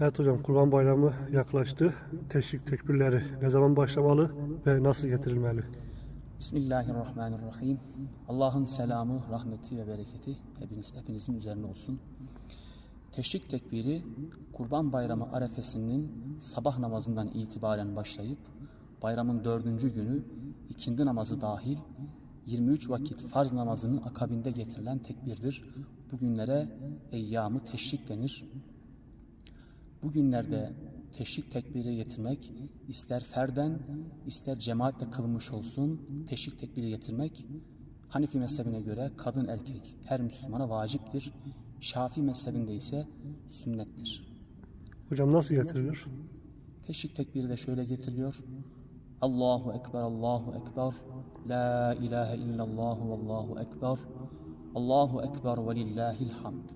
Evet hocam Kurban Bayramı yaklaştı. Teşvik tekbirleri ne zaman başlamalı ve nasıl getirilmeli? Bismillahirrahmanirrahim. Allah'ın selamı, rahmeti ve bereketi hepiniz, hepinizin üzerine olsun. Teşrik tekbiri Kurban Bayramı arefesinin sabah namazından itibaren başlayıp bayramın dördüncü günü ikindi namazı dahil 23 vakit farz namazının akabinde getirilen tekbirdir. Bugünlere eyyamı teşrik denir. Bugünlerde teşrik tekbiri getirmek ister ferden ister cemaatle kılmış olsun teşrik tekbiri getirmek Hanifi mezhebine göre kadın erkek her Müslümana vaciptir. Şafii mezhebinde ise sünnettir. Hocam nasıl getirilir? Teşrik tekbiri de şöyle getiriliyor. Allahu Ekber, Allahu Ekber, La ilahe illallah, Allahu Ekber, Allahu Ekber ve lillahil hamd.